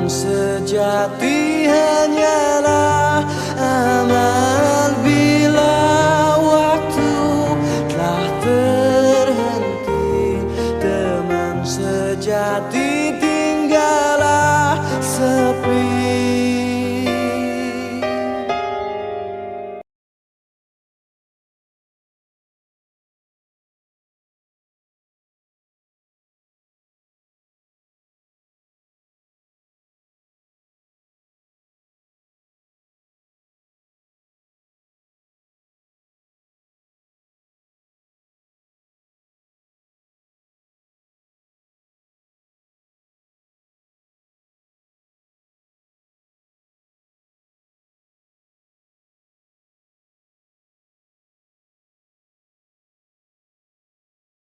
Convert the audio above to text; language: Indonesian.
yang sejati hanyalah amal bila waktu telah terhenti. Teman sejati